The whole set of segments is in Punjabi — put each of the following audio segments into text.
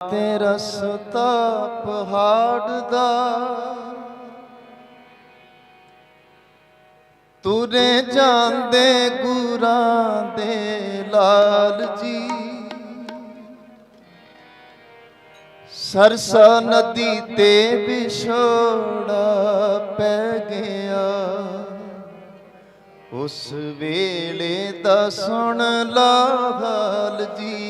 ਤੇ ਰਸਤਾ ਪਹਾੜ ਦਾ। ਤੁਰੇ ਜਾਂਦੇ ਗੁਰਾਂ ਦੇ ਲਾਲ ਜੀ। ਸਰਸਾ ਨਦੀ ਤੇ ਵਿਛੋੜਾ ਪੈ ਗਿਆ। ਉਸ ਵੇਲੇ ਦਾ ਸੁਣ ਲਾ ਹਾਲ ਜੀ।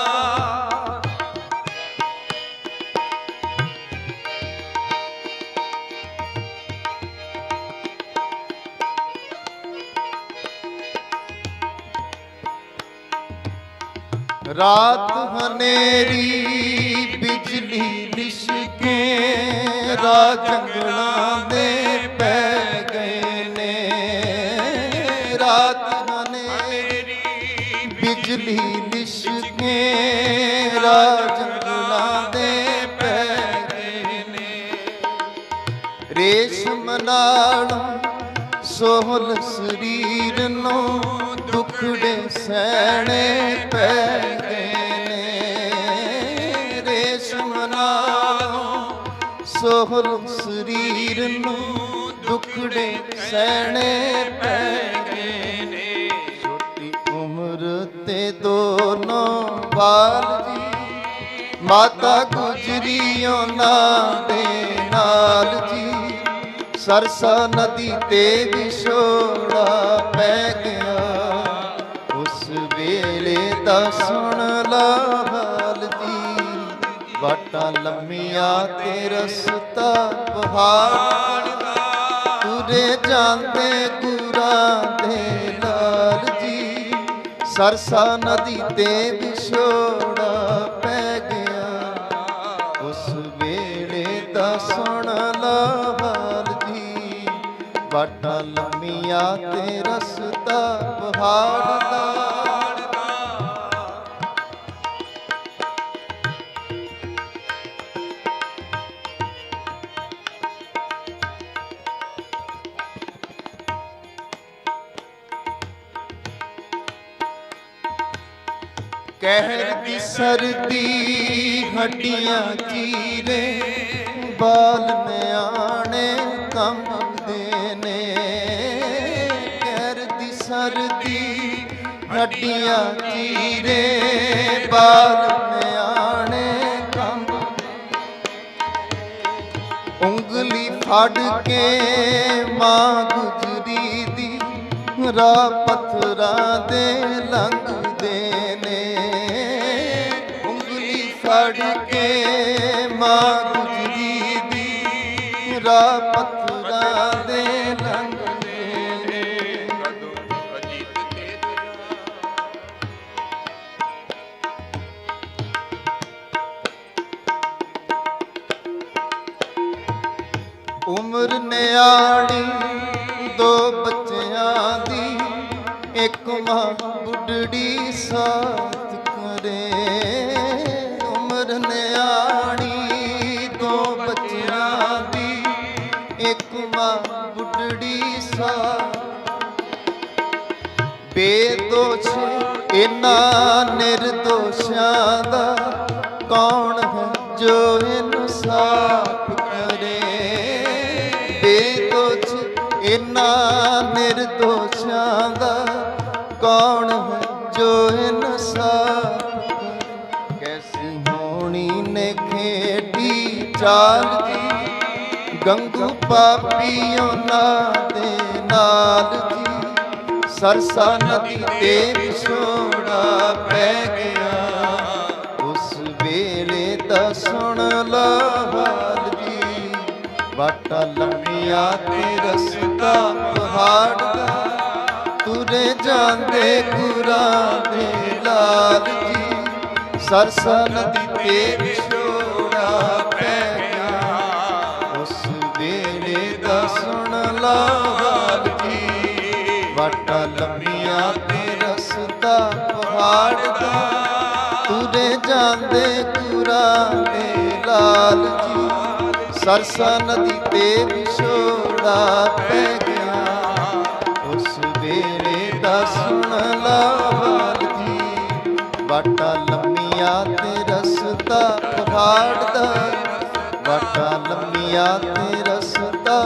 ਰਾਤ ਹਨੇਰੀ, ਬਿਜਲੀ ਲਿਸ਼ਕੇ ਰਾ ਜੰਗਲਾਂ ਦੇ ਪੈ ਗਏ ਨੇ। ਰਾਤ ਹਨੇਰੀ, ਬਿਜਲੀ ਲਿਸ਼ਕੇ ਰਾ ਜੰਗਲਾਂ ਦੇ ਪੈ ਗਏ ਨੇ। ਰੇਸ਼ਮ ਨਾਲੋਂ ਸੋਹਲ ਸਰੀਰ ਨੂੰ ਦੁਖੜੇ ਸਹਿਣੇ ਨਾਲੋਂ ਸਰੀਰ ਨੂੰ ਦੁਖੜੇ ਸਹਿਣੇ ਪੈ ਗਏ ਨੇ। ਛੋਟੀ ਉਮਰ ਤੇ ਦੋਨੋਂ ਬਾਲ ਜੀ। ਮਾਤਾ ਗੁਜਰੀ ਉਹਨਾਂ ਦੇ ਨਾਲ ਜੀ। ਸਰਸਾ ਨਦੀ ਤੇ ਵਿਛੋੜਾ ਪੈ ਗਿਆ। ਉਸ ਵੇਲੇ ਦਾ ਸੁਣ ਲਾ ਜੀ ਲੰਮੀਆਂ ਤੇ ਰਸਤਾ ਪਹਾੜ ਦਾ ਤੁਰੇ ਜਾਂਦੇ ਗੁਰਾਂ ਦੇ ਲਾਲ ਜੀ। ਸਰਸਾ ਨਦੀ ਤੇ ਵਿਛੋੜਾ ਪੈ ਗਿਆ। ਉਸ ਵੇਲੇ ਦਾ ਸੁਣ ਲਾ ਹਾਲ ਜੀ। ਬਾਟਾਂ ਲੰਮੀਆਂ ਤੇ ਰਸਤਾ ਪਹਾੜ ਦਾ। ਕਹਿਰ ਦੀ ਸਰਦੀ, ਹੱਡੀਆਂ ਚੀਰੇ, ਬਾਲ ਨਿਆਣੇ ਕੰਬਦੇ ਨੇ ਕਹਿਰ ਦੀ ਸਰਦੀ, ਹੱਡੀਆਂ ਚੀਰੇ, ਬਾਲ ਨਿਆਣੇ ਕੰਬਦੇ ਉਂਗਲੀ ਫੜ ਕੇ ਮਾਂ ਗੁਜਰੀ ਦੀ, ਰਾਹ ਪੱਥਰਾਂ ਦੇ ਲੰਘਦੇ ਨੇ ਮਾਂ ਗੁਜਰੀ ਦੀ ਰਾਹ ਪੱਥਰਾਂ ਦੇ ਲੰਘਦੇ ਨੇ। ਕਦੋਂ ਅਜੀਤ ਤੇ ਤੁਜਾ ਉਮਰ ਨਿਆਣੀ ਦੋ ਬੱਚਿਆਂ ਦੀ, ਇੱਕ ਮਾਂ ਬੁੱਢੜੀ ਸਾਥ ਕਰੇ। ਨਿਆਣੀ ਦੋ ਬੱਚਿਆਂ ਦੀ ਇੱਕ ਮਾਂ ਬੁੱਢੜੀ ਸਾ। ਬੇਦੋਸ਼ ਇਨ੍ਹਾਂ ਨਿਰਦੋਸ਼ਾਂ ਦਾ ਕੌਣ ਹੈ ਜੋ ਇਨਸਾਫ ਕਰੇ? ਬੇਦੋਸ਼ ਇਨ੍ਹਾਂ ਨਿਰਦੋਸ਼ਾਂ ਦਾ ਕੌਣ ਹੈ ਜੋ ਇਨਸਾਫ ਚਾਲ ਜੀ ਗੰਗੂ ਪਾਪੀਓ ਨਾ ਦੇ ਨਾਲ ਜੀ। ਸਰਸਾ ਨਦੀ ਤੇ ਵਿਛੋੜਾ ਪੈ ਗਿਆ। ਉਸ ਵੇਲੇ ਤਾਂ ਸੁਣ ਲਾ ਜੀ। ਬਾਟਾ ਲੰਮੀਆਂ ਤੇ ਰਸਤਾ ਪਹਾੜ ਦਾ। ਤੁਰੇ ਜਾਂਦੇ ਗੁਰਾਂ ਦੇ ਲਾਲ ਜੀ। ਸਰਸਾ ਨਦੀ ਤੇ ਤੁਰੇ ਜਾਂਦੇ ਤੁਰਾਂ ਦੇ ਲਾਲ ਜੀ, ਸਰਸਾ ਨਦੀ ਤੇ ਵਿਛੋੜਾ ਪੈ ਗਿਆ। ਉਸ ਵੇਲੇ ਦਾ ਸੁਣ ਲਾਲ ਜੀ ਬਾਟਾ ਲੰਮੀਆਂ ਤੇ ਰਸਤਾ ਪਹਾੜ ਦਾ ਬਾਟਾ ਲੰਮੀਆਂ ਤੇ ਰਸਤਾ